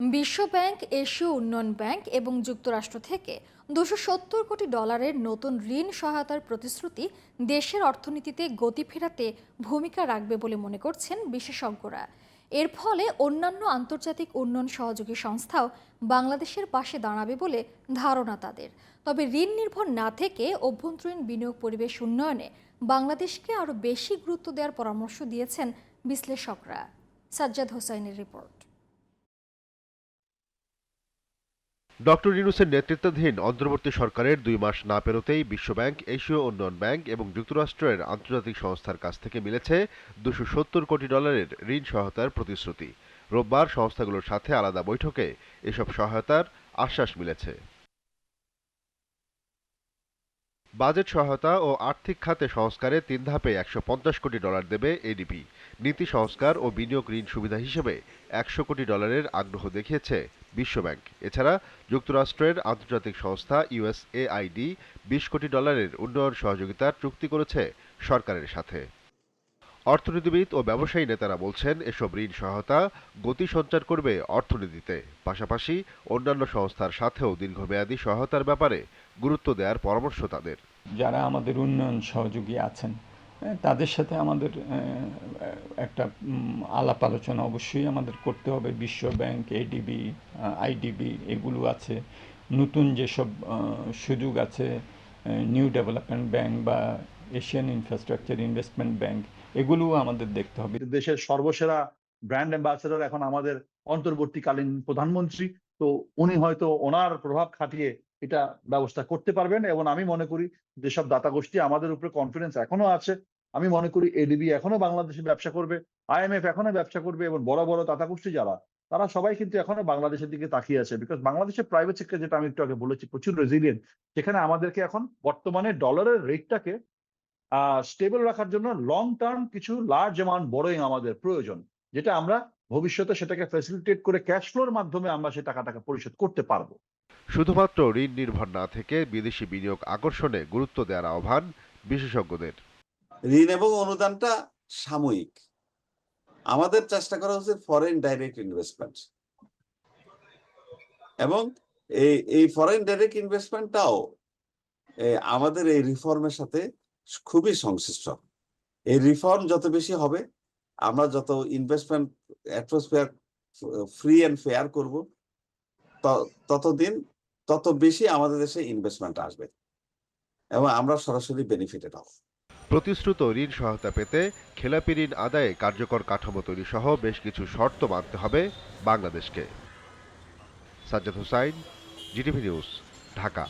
বিশ্ব ব্যাংক, এশীয় উন্নয়ন ব্যাংক এবং যুক্তরাষ্ট্র থেকে দুশো সত্তর কোটি ডলারের নতুন ঋণ সহায়তার প্রতিশ্রুতি দেশের অর্থনীতিতে গতি ফেরাতে ভূমিকা রাখবে বলে মনে করছেন বিশেষজ্ঞরা। এর ফলে অন্যান্য আন্তর্জাতিক উন্নয়ন সহযোগী সংস্থাও বাংলাদেশের পাশে দাঁড়াবে বলে ধারণা তাদের। তবে ঋণ নির্ভর না থেকে অভ্যন্তরীণ বিনিয়োগ পরিবেশ উন্নয়নে বাংলাদেশকে আরও বেশি গুরুত্ব দেওয়ার পরামর্শ দিয়েছেন বিশ্লেষকরা। সাজ্জাদ হোসাইনের রিপোর্ট। ডক্টর ইউনুসের নেতৃত্বাধীন অন্তর্বর্তী সরকারের দুই মাস না পেরোতেই বিশ্বব্যাংক, এশীয় উন্নয়ন ব্যাংক এবং যুক্তরাষ্ট্রের আন্তর্জাতিক সংস্থার কাছ থেকে মিলেছে দুশো সত্তর কোটি ডলারের ঋণ সহায়তার প্রতিশ্রুতি। রোববার সংস্থাগুলোর সাথে আলাদা বৈঠকে এসব সহায়তার আশ্বাস মিলেছে। বাজেট সহায়তা ও আর্থিক খাতে সংস্কারে তিন ধাপে একশো পঞ্চাশ কোটি ডলার দেবে এডিপি। নীতি সংস্কার ও বিনিয়োগ ঋণ সুবিধা হিসেবে একশো কোটি ডলারের আগ্রহ দেখিয়েছে বিশ্বব্যাংক। এছাড়া যুক্তরাষ্ট্রের আন্তর্জাতিক সংস্থা ইউএসএআইডি বিশ কোটি ডলারের উন্নয়ন সহযোগিতার চুক্তি করেছে সরকারের সাথে। অর্থনীতিবিদ ও ব্যবসায়ী নেতারা বলছেন এসব ঋণ সহায়তা গতি সঞ্চার করবে অর্থনীতিতে। পাশাপাশি অন্যান্য সংস্থার সাথেও দীর্ঘমেয়াদী সহায়তার ব্যাপারে গুরুত্ব দেওয়ার পরামর্শ তাদের। যারা আমাদের উন্নয়ন সহযোগী আছেন হ্যাঁ, তাদের সাথে আমাদের একটা আলাপ আলোচনা অবশ্যই আমাদের করতে হবে। বিশ্ব ব্যাংক এডিবি আইডিবি এগুলো আছে। নতুন যেসব সুযোগ আছে নিউ ডেভেলপমেন্ট ব্যাংক বা এশিয়ান ইনফ্রাস্ট্রাকচার ইনভেস্টমেন্ট ব্যাংক এগুলোও আমাদের দেখতে হবে। দেশের সর্বসেরা ব্র্যান্ড অ্যাম্বাসেডর এখন আমাদের অন্তর্বর্তীকালীন প্রধানমন্ত্রী, তো উনি হয়তো ওনার প্রভাব খাটিয়ে এটা ব্যবস্থা করতে পারবেন এবং আমি মনে করি যেসব দাতা গোষ্ঠী আমাদের উপরে কনফিডেন্স এখনও আছে, আমি মনে করি এডিবি এখনও বাংলাদেশে ব্যবসা করবে আইএমএফ এখনও ব্যবসা করবে এবং বড় বড় দাতা গোষ্ঠী যারা, তারা সবাই কিন্তু এখনও বাংলাদেশের দিকে তাকিয়ে আছে বিকজ বাংলাদেশের প্রাইভেট সেক্টর যেটা আমি একটু আগে বলেছি প্রচুর রেজিলিয়েন্ট সেখানে আমাদেরকে এখন বর্তমানে ডলারের রেটটাকে স্টেবল রাখার জন্য লং টার্ম কিছু লার্জ অ্যামাউন্ট বড়ই আমাদের প্রয়োজন যেটা আমরা ভবিষ্যতে সেটাকে ফ্যাসিলিটেট করে ক্যাশ ফ্লোর মাধ্যমে আমরা সেই টাকাটাকে পরিশোধ করতে পারব। শুধুমাত্র ঋণ নির্ভর না থেকে বিদেশি বিনিয়োগ আকর্ষণে গুরুত্ব দেওয়ার আহ্বান বিশেষজ্ঞদের। ঋণ এবং অনুদানটা সাময়িক। আমাদের চেষ্টা করা হচ্ছে ফরেন ডাইরেক্ট ইনভেস্টমেন্ট এবং এই এই ফরেন ডাইরেক্ট ইনভেস্টমেন্টটাও আমাদের এই রিফর্মের সাথে খুবই সংশ্লিষ্ট। এই রিফর্ম যত বেশি হবে, আমরা যত investment atmosphere free and fair করব ততদিন তত বেশি আমাদের দেশে ইনভেস্টমেন্ট আসবে এবং আমরা সরাসরি বেনিফিটেড হব। প্রতিশ্রুত ঋণ সহায়তা পেতে খেলাপি ঋণ আদায়ে কার্যকর কাঠামো তৈরি সহ বেশ কিছু শর্ত মানতে হবে বাংলাদেশকে। সাজ্জাদ হোসাইন জিটিভি নিউজ ঢাকা।